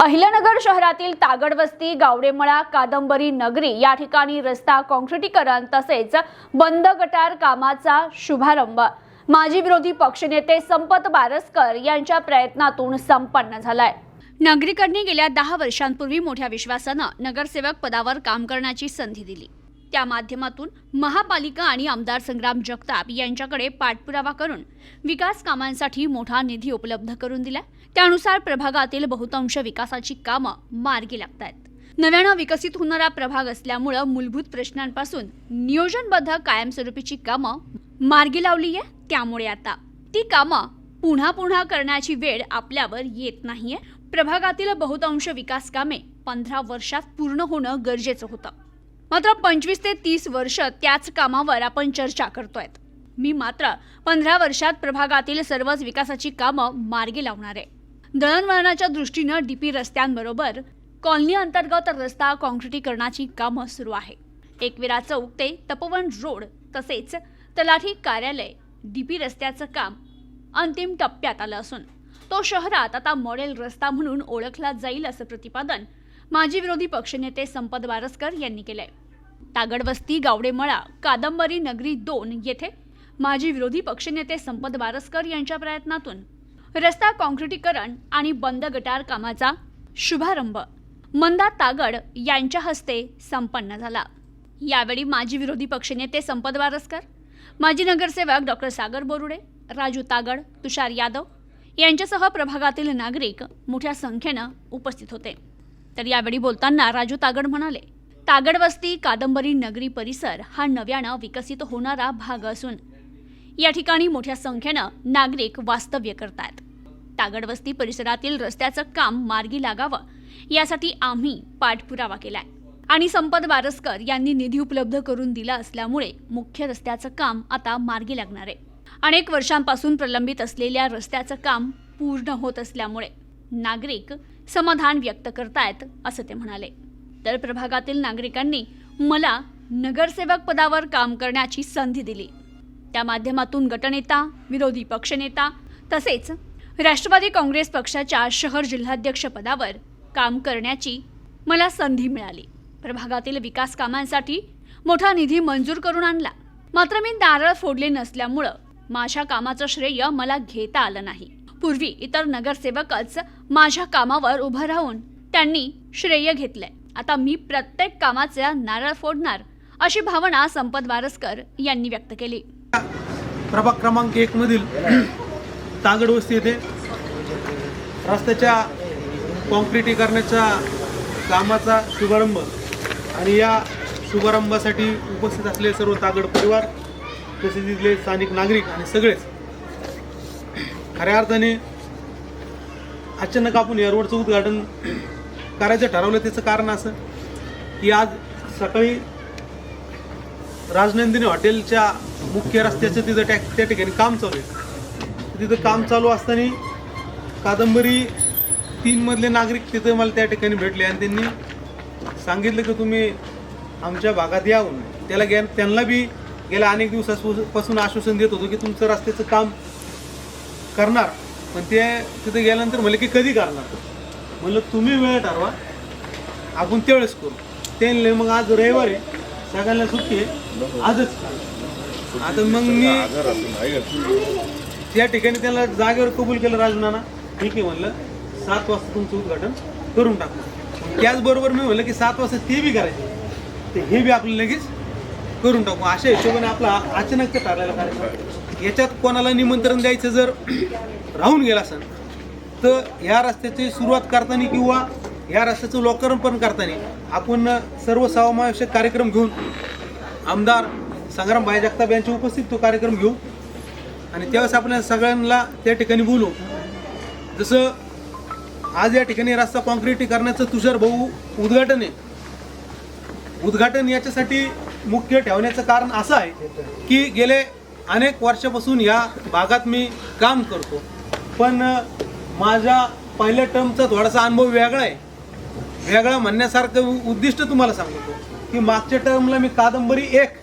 अहिल्यानगर शहरातील तागडवस्ती गावडेमळा कादंबरी नगरी या ठिकाणी रस्ता काँक्रिटीकरण तसेच बंद गटार कामाचा शुभारंभ. माजी विरोधी पक्षनेते संपत बारसकर यांच्या प्रयत्नातून संपन्न झालाय. नागरिकांनी गेल्या दहा वर्षांपूर्वी मोठ्या विश्वासानं नगरसेवक पदावर काम करण्याची संधी दिली. त्या माध्यमातून महापालिका आणि आमदार संग्राम जगताप यांच्याकडे पाठपुरावा करून विकास कामांसाठी मोठा निधी उपलब्ध करून दिला. त्यानुसार प्रभागातील बहुतांश विकासाची कामं मार्गी लागत आहेत नव्यानं विकसित होणारा प्रभाग असल्यामुळं मूलभूत प्रश्नांपासून नियोजनबद्ध कायमस्वरूपीची कामं मार्गी लावली आहे त्यामुळे आता ती कामं पुन्हा पुन्हा करण्याची वेळ आपल्यावर येत नाहीये. प्रभागातील बहुतांश विकास कामे पंधरा वर्षात पूर्ण होणं गरजेचं होतं. मात्र पंचवीस ते तीस वर्ष त्याच कामावर आपण चर्चा करतोय मी मात्र पंधरा वर्षात प्रभागातील सर्वच विकासाची कामं मार्गी लावणार. आहे दळणवळणाच्या दृष्टीनं डीपी रस्त्यांबरोबर कॉलनी अंतर्गत रस्ता कॉन्क्रिटीकरणाची कामं सुरू आहे. एकविरा चौक ते तपोवन रोड तसेच तलाठी कार्यालय डीपी रस्त्याचं काम अंतिम टप्प्यात आलं असून तो शहरात आता मॉडेल रस्ता म्हणून ओळखला जाईल असं प्रतिपादन माजी विरोधी पक्षनेते संपत बारसकर यांनी केलंय. तागडवस्ती गावडेमळा कादंबरी नगरी दोन येथे माजी विरोधी पक्षनेते संपत बारसकर यांच्या प्रयत्नातून रस्ता काँक्रिटीकरण आणि बंद गटार कामाचा शुभारंभ मंदा तागड यांच्या हस्ते संपन्न झाला. यावेळी माजी विरोधी पक्षनेते संपत बारसकर माजी नगरसेवक डॉक्टर सागर बोरुडे राजू तागड तुषार यादव यांच्यासह प्रभागातील नागरिक मोठ्या संख्येनं उपस्थित होते. तर यावेळी बोलताना राजू तागड म्हणाले तागडवस्ती कादंबरी नगरी परिसर हा नव्यानं विकसित होणारा भाग असून या ठिकाणी मोठ्या संख्येनं नागरिक वास्तव्य करतात. तागडवस्ती परिसरातील रस्त्याचं काम मार्गी लागावं यासाठी आम्ही पाठपुरावा केलाय. आणि संपत वारसकर यांनी निधी उपलब्ध करून दिला असल्यामुळे मुख्य रस्त्याचं काम आता मार्गी लागणार आहे. अनेक वर्षांपासून प्रलंबित असलेल्या रस्त्याचं काम पूर्ण होत असल्यामुळे नागरिक समाधान व्यक्त करतायत असं ते म्हणाले. तर प्रभागातील नागरिकांनी मला नगरसेवक पदावर काम करण्याची संधी दिली. त्या माध्यमातून गटनेता विरोधी पक्षनेता तसेच राष्ट्रवादी काँग्रेस पक्षाच्या शहर जिल्हाध्यक्ष पदावर काम करण्याची मला संधी मिळाली. प्रभागातील विकास कामांसाठी मोठा निधी मंजूर करून आणला. मात्र मी नारळ फोडले नसल्यामुळं माझ्या कामाचं श्रेय मला घेता आलं नाही. पूर्वी इतर नगरसेवकच माझ्या कामावर उभं राहून त्यांनी श्रेय घेतलंय. आता मी प्रत्येक कामाचा नारळ फोडणार अशी भावना संपत वारसकर यांनी व्यक्त केली. प्रभाग क्रमांक एक मधील तागड वस्ती येथे रस्त्याच्या कॉन्क्रिटीकरणाच्या कामाचा शुभारंभ आणि या शुभारंभासाठी उपस्थित असलेले सर्व तागड परिवार तसेच इथले स्थानिक नागरिक आणि सगळेच खऱ्या अर्थाने अचानक आपण या रोडचं उद्घाटन करायचं ठरवलं त्याचं कारण असं की आज सकाळी राजनंदिनी हॉटेलच्या मुख्य रस्त्याचं तिथं टॅक त्या ठिकाणी काम चालू आहे. तिथं काम चालू असताना कादंबरी तीनमधले नागरिक तिथं मला त्या ठिकाणी भेटले आणि त्यांनी सांगितलं की तुम्ही आमच्या भागात यावून त्याला गे त्यांना बी गेल्या अनेक दिवसापासून आश्वासन देत होतो की तुमचं रस्त्याचं काम करणार. पण ते तिथं गेल्यानंतर म्हणले की कधी करणार? म्हणलं तुम्ही वेळ ठरवा. आपण त्यावेळेस करू. ते मग आज रविवार आहे. सगळ्यांना सुट्टी आहे. आजच आता मग मी त्या ठिकाणी त्याला जागेवर कबूल केलं राजनाना ठीक आहे म्हणलं सात वाजता तुमचं उद्घाटन करून टाकू. त्याचबरोबर मी म्हणलं की सात वाजता ते बी करायचे. ते हे बी आपलं लगेच करून टाकू. अशा हिशोबाने आपला अचानक ठरलेला कार्यक्रम. याच्यात कोणाला निमंत्रण द्यायचं जर राहून गेला असेल तर ह्या रस्त्याची सुरुवात करताना किंवा या रस्त्याचं लोकार्पण करताना आपण सर्व समावेशक कार्यक्रम घेऊन आमदार संग्राम भाई जगताप यांच्या उपस्थित तो कार्यक्रम घेऊ. आणि त्यावेळेस आपण सगळ्यांना त्या ठिकाणी बोलू. जसं आज या ठिकाणी रस्ता काँक्रिटीकरणाचं तुषार भाऊ उद्घाटन आहे. उद्घाटन याच्यासाठी मुख्य ठेवण्याचं कारण असं आहे की गेले अनेक वर्षापासून या भागात मी काम करतो. पण माझ्या पहिल्या टर्मचा थोडासा अनुभव वेगळा आहे. वेगळा म्हणण्यासारखं उद्दिष्ट तुम्हाला सांगतो की मागच्या टर्मला मी कादंबरी एक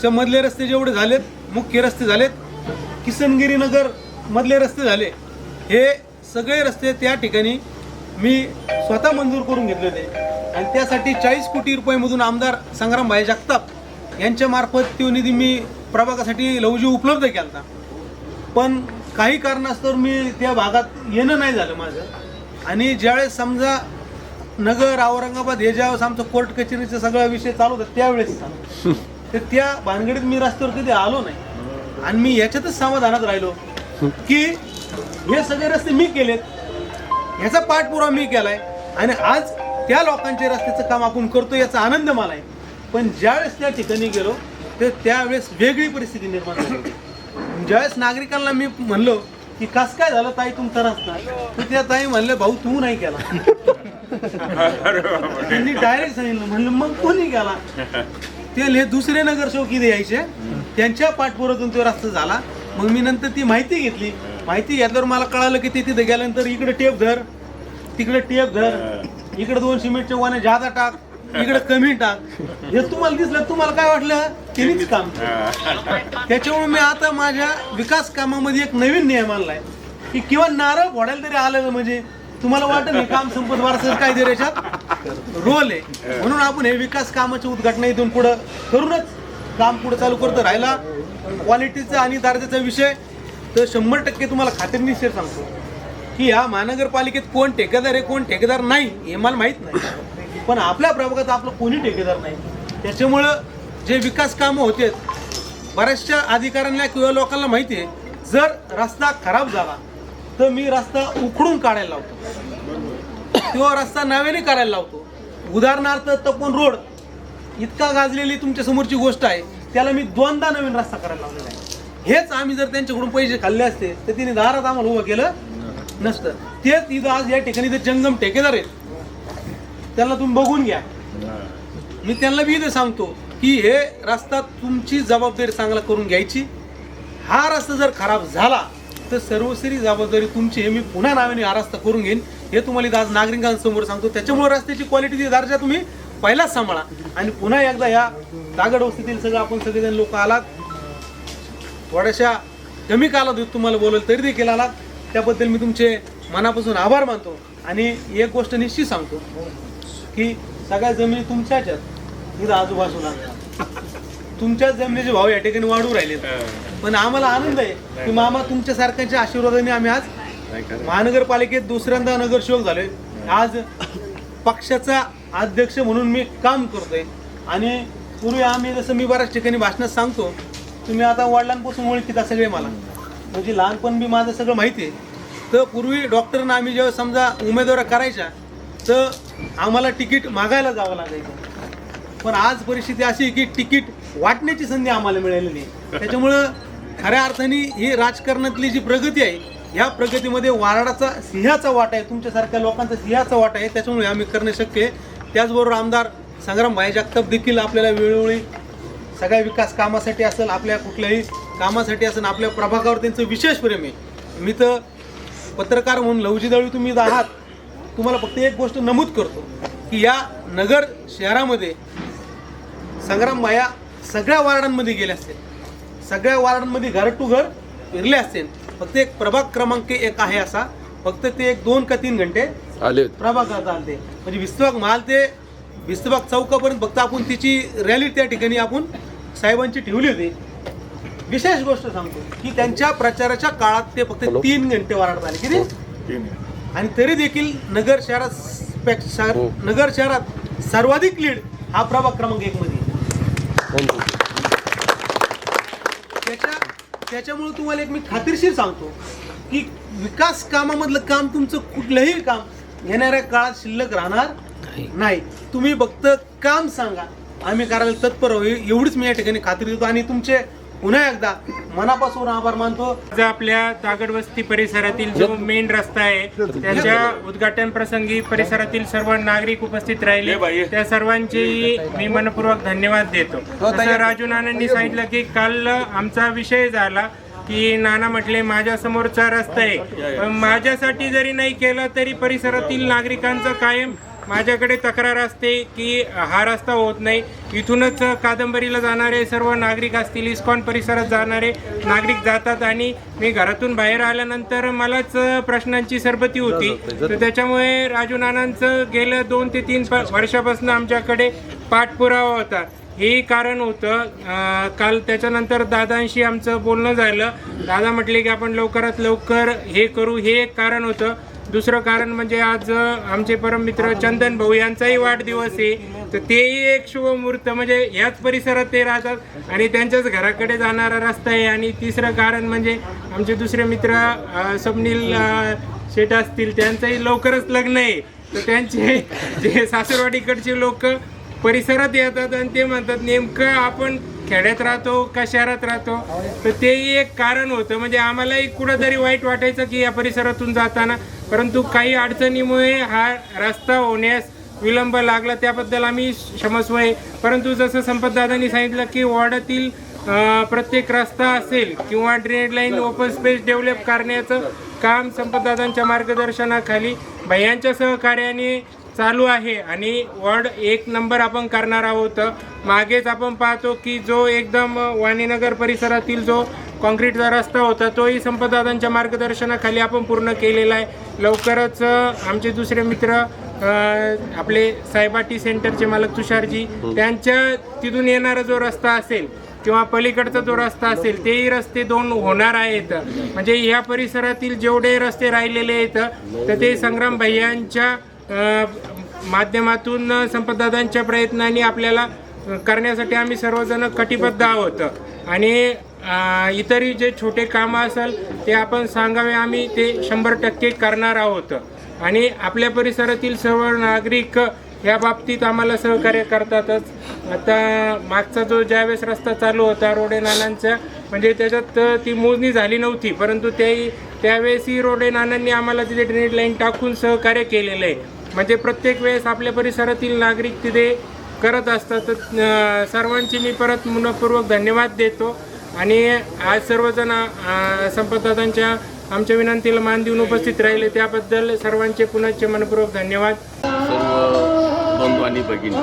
च्या मधले रस्ते जेवढे झालेत मुख्य रस्ते झालेत किसनगिरी नगर मधले रस्ते झाले हे सगळे रस्ते त्या ठिकाणी मी स्वतः मंजूर करून घेतले होते. आणि त्यासाठी चाळीस कोटी रुपयामधून आमदार संग्राम भाई जगताप यांच्यामार्फत तो निधी मी प्रभागासाठी लवजी उपलब्ध केला होता पण काही कारणास्तव मी त्या भागात येणं नाही झालं माझं. आणि ज्यावेळेस समजा नगर औरंगाबाद हे ज्यावेळेस आमचं कोर्ट कचेरीचा सगळा विषय चालू होता त्यावेळेस तर त्या भानगडीत मी रस्त्यावर कधी आलो नाही. आणि मी याच्यातच समाधानात राहिलो की हे सगळे रस्ते मी केलेत. ह्याचा पाठपुरावा मी केलाय. आणि आज त्या लोकांचे रस्त्याचं काम आपण करतो याचा आनंद मला आहे. पण ज्यावेळेस त्या ठिकाणी गेलो तर त्यावेळेस वेगळी परिस्थिती निर्माण झाली होती. ज्यावेळेस नागरिकांना मी म्हणलो की कस काय झालं ताई तुमचा रस्ता? तर त्या ताई म्हणलं भाऊ तू नाही केला त्यांनी डायरेक्ट सांगितलं म्हणलं मग कोणी केला ते हे दुसरे नगरसेवक इथे यायचे. त्यांच्या पाठपुरातून तो रस्ता झाला. मग मी नंतर ती माहिती घेतली. माहिती घेतल्यावर मला कळालं की ते तिथे गेल्यानंतर इकडे टेप धर तिकडे टेप धर. इकडे दोन सिमेंटचे वाने जादा टाक इकडे कमी टाक. हे तुम्हाला दिसलं तुम्हाला काय वाटलं? त्यांनीच काम त्याच्यामुळे मी आता माझ्या विकास कामामध्ये एक नवीन नियम आणलाय की किंवा नारळ फोडायला तरी आलं म्हणजे तुम्हाला वाटत नाही काम संपत वारसा काय तरी याच्यात? रोल आहे. म्हणून आपण हे विकास कामाचे उद्घाटन इथून पुढं करूनच काम पुढे चालू करतो. राहिला क्वालिटीचा आणि दर्जाचा विषय तर शंभर टक्के तुम्हाला खात्रीशीर सांगतो. की या महानगरपालिकेत कोण ठेकेदार आहे कोण ठेकेदार नाही हे मला माहीत नाही. पण आपल्या प्रभागात आपलं कोणी ठेकेदार नाही. त्याच्यामुळं जे विकास कामं होते बऱ्याचशा अधिकाऱ्यांना किंवा लोकांना माहिती आहे जर रस्ता खराब झाला तर मी रस्ता उखडून काढायला लावतो. किंवा रस्ता नव्याने करायला लावतो. उदाहरणार्थ तपोन रोड इतका गाजलेली तुमच्या समोरची गोष्ट आहे त्याला मी दोनदा नवीन रस्ता करायला लावलेला आहे. हेच आम्ही जर त्यांच्याकडून पैसे खाल्ले असते तर तिने दारात आम्हाला उभं केलं नसतं. तेच इथं आज या ठिकाणी ते जंगम ठेकेदार आहेत. त्यांना तुम्ही बघून घ्या. मी त्यांना बी इथं सांगतो की हे रस्ता तुमची जबाबदारी चांगला करून घ्यायची. हा रस्ता जर खराब झाला तर सर्वसरी जबाबदारी तुमची हे मी पुन्हा नावाने हा रस्ता करून घेईन. हे तुम्हाला इथं आज नागरिकांसमोर सांगतो. त्याच्यामुळे रस्त्याची क्वालिटी दर्जा तुम्ही पहिलाच सांभाळा. आणि पुन्हा एकदा या दागड वस्तीतील सगळं आपण सगळेजण लोक आलात. थोड्याशा कमी कालावधीत तुम्हाला बोलवलं तरी देखील आलात. त्याबद्दल मी तुमचे मनापासून आभार मानतो आणि एक गोष्ट निश्चित सांगतो की सगळ्या जमिनी तुमच्याच आहेत. इथं आजूबाजूला तुमच्याच जमिनीचे भाव या ठिकाणी वाढू राहिले. पण आम्हाला आनंद आहे की मामा तुमच्या सारख्यांच्या आशीर्वादाने आम्ही आज महानगरपालिकेत दुसऱ्यांदा नगरसेवक झालोय. आज पक्षाचा अध्यक्ष म्हणून मी काम करतोय. आणि पूर्वी आम्ही जसं मी बऱ्याच ठिकाणी भाषणात सांगतो तुम्ही आता वडिलांपासून ओळखीता सगळे मला. म्हणजे लहानपण बी माझं सगळं माहिती आहे. तर पूर्वी डॉक्टरना आम्ही जेव्हा समजा उमेदवार करायच्या तर आम्हाला तिकीट मागायला जावं लागायचं. पण आज परिस्थिती अशी आहे की तिकीट वाटण्याची संधी आम्हाला मिळालेली आहे. त्याच्यामुळं खऱ्या अर्थाने ही राजकारणातली जी प्रगती आहे ह्या प्रगतीमध्ये वाराडाचा सिंहाचा वाटा आहे तुमच्यासारख्या लोकांचा सिंहाचा वाटा आहे त्याच्यामुळे आम्ही करणं शक्य आहे. त्याचबरोबर आमदार संग्राम भाई जगताप देखील आपल्याला वेळोवेळी सगळ्या विकास कामासाठी असेल आपल्या कुठल्याही कामासाठी असेल आपल्या प्रभागावर त्यांचं विशेष प्रेम आहे. मी तर पत्रकार म्हणून लवजी दळवी तुम्ही आहात तुम्हाला फक्त एक गोष्ट नमूद करतो की या नगर शहरामध्ये संग्राम माया सगळ्या वार्डांमध्ये गेले असतील. सगळ्या वार्डांमध्ये घर टू घर फिरले असतील. फक्त एक प्रभाग क्रमांक एक आहे असा. फक्त ते एक दोन का तीन घंटे आले प्रभागात आलते. म्हणजे विस्तबाग महाल ते विस्तबाग चौकापर्यंत फक्त आपण तिची रॅली त्या ठिकाणी आपण साहेबांची ठेवली होती. विशेष गोष्ट सांगतो की त्यांच्या प्रचाराच्या काळात ते फक्त तीन घंटे वाराडत आले किती आणि तरी देखील नगर शहरात हो. नगर शहरात सर्वाधिक लीड हा प्रभाग क्रमांक एक मध्ये. त्याच्या त्याच्यामुळे तुम्हाला एक मी खात्रीशीर सांगतो की विकास कामामधलं काम तुमचं कुठलंही काम येणाऱ्या काळात शिल्लक राहणार नाही. तुम्ही फक्त काम सांगा. आम्ही करायला तत्पर आहोत. एवढीच मी या ठिकाणी खात्री देतो. आणि तुमचे पुन्हा एकदा मनापासून आभार मानतो. आज आपल्या दागडवस्ती परिसरातील जो मेन रस्ता आहे त्याच्या उद्घाटन प्रसंगी परिसरातील सर्व नागरिक उपस्थित राहिले. त्या सर्वांचे मी मनपूर्वक धन्यवाद देतो. जसं राजू नानांनी सांगितलं की काल आमचा विषय झाला की नाना म्हटले माझ्या समोरचा रस्ता आहे. पण माझ्यासाठी जरी नाही केलं तरी परिसरातील नागरिकांचं कायम माझ्याकडे तक्रार असते की हा रस्ता होत नाही. इथूनच कादंबरीला जाणारे सर्व नागरिक असतील इस्कॉन परिसरात जाणारे नागरिक जातात आणि मी घरातून बाहेर आल्यानंतर मलाच प्रश्नांची सरबती होती. तर त्याच्यामुळे राजू नानांचं गेल्या दोन ते तीन वर्षापासून आमच्याकडे पाठपुरावा होता. हे कारण होतं. काल त्याच्यानंतर दादांशी आमचं बोलणं झालं. दादा म्हटले की आपण लवकरात लवकर हे करू. हे एक कारण होतं. दुसरं कारण म्हणजे आज आमचे परममित्र चंदन भाऊ यांचाही वाढदिवस आहे. तर तेही एक शुभमुहूर्त म्हणजे याच परिसरात ते राहतात आणि त्यांच्याच घराकडे जाणारा रस्ता आहे. आणि तिसरं कारण म्हणजे आमचे दुसरे मित्र स्वप्नील शेट असतील त्यांचंही लवकरच लग्न आहे. तर त्यांचे जे सासरवाडीकडचे लोक परिसरात येतात आणि ते म्हणतात नेमकं आपण खेड्यात राहतो का शहरात राहतो? तर तेही एक कारण होतं. म्हणजे आम्हालाही कुठंतरी वाईट वाटायचं की या परिसरातून जाताना परंतु काही अडचणीमुळे हा रस्ता होण्यास विलंब लागला. त्याबद्दल आम्ही क्षमस्व आहे. परंतु जसं संपतदादांनी सांगितलं की वॉर्डातील प्रत्येक रस्ता असेल किंवा drainage line open space develop करण्याचं काम संपतदादांच्या मार्गदर्शनाखाली भैयांच्या सहकार्याने चालू आहे. आणि वॉर्ड एक नंबर आपण करणार आहोत. मागेच आपण पाहतो की जो एकदम वाणीनगर परिसरातील जो कॉन्क्रीटचा रस्ता होता तोही संपतदादांच्या मार्गदर्शनाखाली आपण पूर्ण केलेला आहे. लवकरच आमचे दुसरे मित्र आपले सायबाटी सेंटरचे मालक तुषारजी त्यांच्या तिथून येणारा जो रस्ता असेल किंवा पलीकडचा जो रस्ता असेल तेही रस्ते दोन होणार आहेत. म्हणजे ह्या परिसरातील जेवढे रस्ते राहिलेले आहेत तर ते संग्राम भैयांच्या माध्यमातून संपतदादांच्या प्रयत्नांनी आपल्याला करण्यासाठी आम्ही सर्वजण कटिबद्ध आहोत. आणि इतरही जे छोटे कामं असेल ते आपण सांगावे आम्ही ते शंभर टक्के करणार आहोत. आणि आपल्या परिसरातील सर्व नागरिक या बाबतीत आम्हाला सहकार्य करतातच. आता मागचा जो ज्यावेळेस रस्ता चालू होता रोडे नानांचा म्हणजे त्याच्यात ती मोजणी झाली नव्हती परंतु त्याही त्यावेळेसही रोडे नानांनी आम्हाला तिथे ड्रेनेज लाईन टाकून सहकार्य केलेलं आहे. म्हणजे प्रत्येक वेळेस आपल्या परिसरातील नागरिक तिथे करत असतात. तर सर्वांची मी परत मनपूर्वक धन्यवाद देतो. आणि आज सर्वजण अं, संपतदादांच्या आमच्या विनंतीला मान देऊन उपस्थित राहिले. त्याबद्दल सर्वांचे पुनश्च मनपूर्वक धन्यवाद. सर्व बंधू आणि भगिनी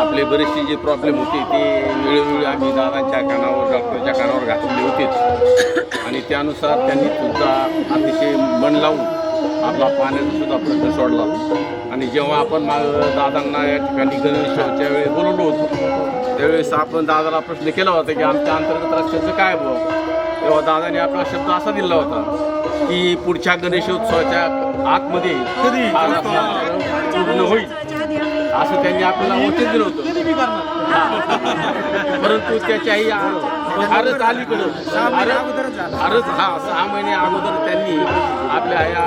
आपले बरेचसे जे प्रॉब्लेम होते ते वेळोवेळी आम्ही दादांच्या कानावर डॉक्टरच्या कानावर घातलेले होतेच आणि त्यानुसार त्यांनी सुद्धा अतिशय मन लावून आपला पाण्याचा सुद्धा प्रश्न सोडला. आणि जेव्हा आपण दादांना या ठिकाणी गणेशोत्सवाच्या वेळी बोलवलो होतो त्यावेळेस आपण दादाला प्रश्न केला होता की आमच्या अंतर्गत रस्त्याचं काय बुवा? तेव्हा दादाने आपला शब्द असा दिला होता की पुढच्या गणेशोत्सवाच्या आतमध्ये रस्ता पूर्ण होईल. असं त्यांनी आपल्याला वचन दिलं होतं. कधी परंतु त्याच्याही फारच अलीकडं फारच हा सहा महिने अगोदर त्यांनी आपल्या या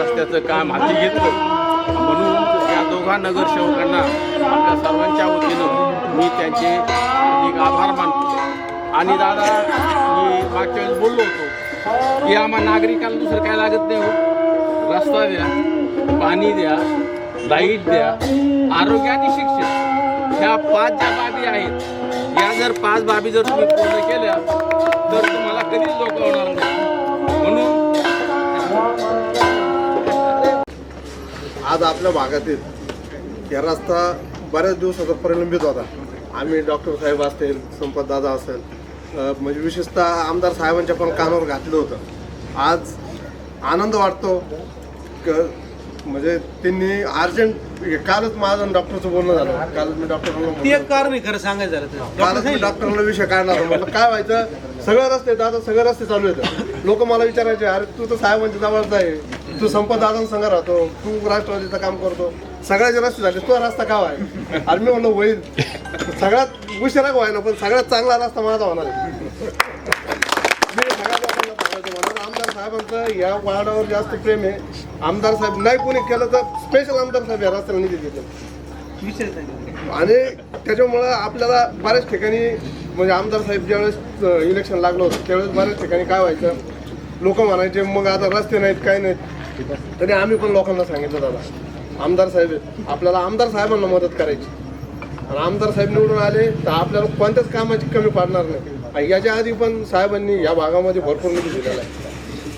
रस्त्याचं काम हाती घेतलं. म्हणून या दोघा नगरसेवकांना आपल्या सर्वांच्या वतीनं मी त्यांचे एक आभार मानतो. आणि दादा मी मागच्या वेळेस बोललो होतो की आम्हा नागरिकांना दुसरं काय लागत नाही हो. रस्ता द्या पाणी द्या लाइट द्या आरोग्य आणि शिक्षण ह्या पाच ज्या बाबी आहेत या जर पाच बाबी जर तुम्ही पूर्ण केल्या तर तुम्हाला कधीच लोक होणार नाही. म्हणून आज आपल्या भागातील या रस्ता बऱ्याच दिवसाचा प्रलंबित होता. आम्ही डॉक्टर साहेब असतील संपत दादा असेल म्हणजे विशेषतः आमदार साहेबांच्या पण कानावर घातलं होतं. आज आनंद वाटतो. क म्हणजे त्यांनी अर्जंट कालच माझं डॉक्टरचं बोलणं झालं. कालच मी डॉक्टरांना ते बोललो. एक कारण आहे खरं सांगायचं झालं तर. डॉक्टर कालच मी. डॉक्टरांना विषय काढला होता. म्हटलं काय व्हायचं? सगळे रस्ते आता सगळे रस्ते चालू आहेत. लोक मला विचारायचे अरे तू तर साहेबांच्या जवळचा आहे. तू संपत दादा संघ राहतो. तू राष्ट्रवादीचं काम करतो. सगळ्याचे रस्ते झाले तो रस्ता का आहे आणि मी म्हणलो होईल. सगळ्यात उशिरा का व्हायना पण सगळ्यात चांगला रस्ता माझा होणार आहे. मी सगळ्या लोकांना सांगायचं म्हणून आमदार साहेबांचं या वार्डावर जास्त प्रेम आहे. आमदार साहेब नाही कोणी केलं तर स्पेशल आमदार साहेब या रस्त्याला निधी देतो आणि त्याच्यामुळं आपल्याला बऱ्याच ठिकाणी म्हणजे आमदार साहेब ज्यावेळेस इलेक्शन लागलं होतं त्यावेळेस बऱ्याच ठिकाणी काय व्हायचं? लोक म्हणायचे मग आता रस्ते नाहीत काय नाहीत. तरी आम्ही पण लोकांना सांगितलं दादा आमदार साहेब आहेत. आपल्याला आमदार साहेबांना मदत करायची. आणि आमदार साहेब निवडून आले तर आपल्याला कोणत्याच कामाची कमी पडणार नाही. याच्या आधी पण साहेबांनी या भागामध्ये भरपूर निधी दिलेला आहे.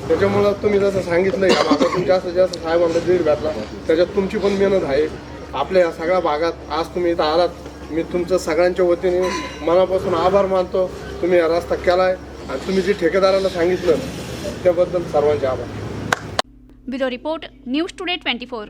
त्याच्यामुळं तुम्ही जसं सांगितलं या भागातून जास्तीत जास्त साहेबांना दीड भेटला त्याच्यात तुमची पण मेहनत आहे. आपल्या या सगळ्या भागात आज तुम्ही इथं आलात. मी तुमचं सगळ्यांच्या वतीने मनापासून आभार मानतो. तुम्ही हा रस्ता केलाय. आणि तुम्ही जे ठेकेदाराला सांगितलं त्याबद्दल सर्वांचे आभार. Bureau report news today twenty four.